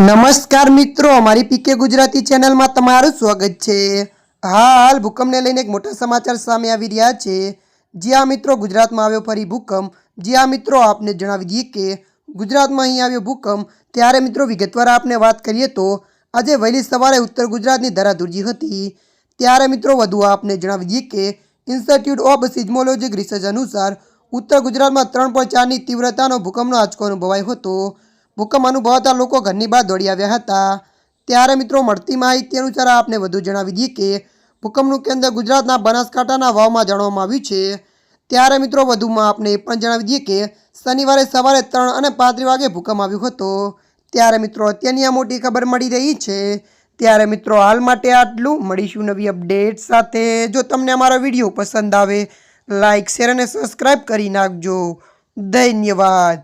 નમસ્કાર મિત્રો, અમારી પીકે ગુજરાતી ચેનલમાં તમારું સ્વાગત છે. હાલ ભૂકંપને લઈને એક મોટા સમાચાર સામે આવી રહ્યા છે. જ્યાં મિત્રો, ગુજરાતમાં આવ્યો ફરી ભૂકંપ. જ્યાં મિત્રો, આપને જણાવી દઈએ કે ગુજરાતમાં અહીં આવ્યો ભૂકંપ. ત્યારે મિત્રો, વિગતવાર આપને વાત કરીએ તો આજે વહેલી સવારે ઉત્તર ગુજરાતની ધરાધુરજી હતી. ત્યારે મિત્રો, વધુ આપને જણાવી દઈએ કે ઇન્સ્ટિટ્યૂટ ઓફ સિઝમોલોજીક રિસર્ચ અનુસાર ઉત્તર ગુજરાતમાં ત્રણ પોઈન્ટ ચારની તીવ્રતાનો ભૂકંપનો આંચકો અનુભવાયો હતો. ભૂકંપ અનુભવાતા લોકો ઘરની બહાર દોડી આવ્યા હતા. ત્યારે મિત્રો, મળતી માહિતી અનુસાર આપને વધુ જણાવી દઈએ કે, ભૂકંપનું કેન્દ્ર ગુજરાતના બનાસકાંઠાના વાવમાં જાણવામાં આવ્યું છે. ત્યારે મિત્રો, વધુમાં આપને એ પણ જણાવી દઈએ કે, શનિવારે સવારે ત્રણ અને પાંત્રીસ વાગે ભૂકંપ આવ્યો હતો. ત્યારે મિત્રો, અત્યારની આ મોટી ખબર મળી રહી છે. ત્યારે મિત્રો, હાલ માટે આટલું. મળીશું નવી અપડેટ સાથે. જો તમને અમારો વીડિયો પસંદ આવે લાઇક શેર અને સબસ્ક્રાઈબ કરી નાખજો. ધન્યવાદ.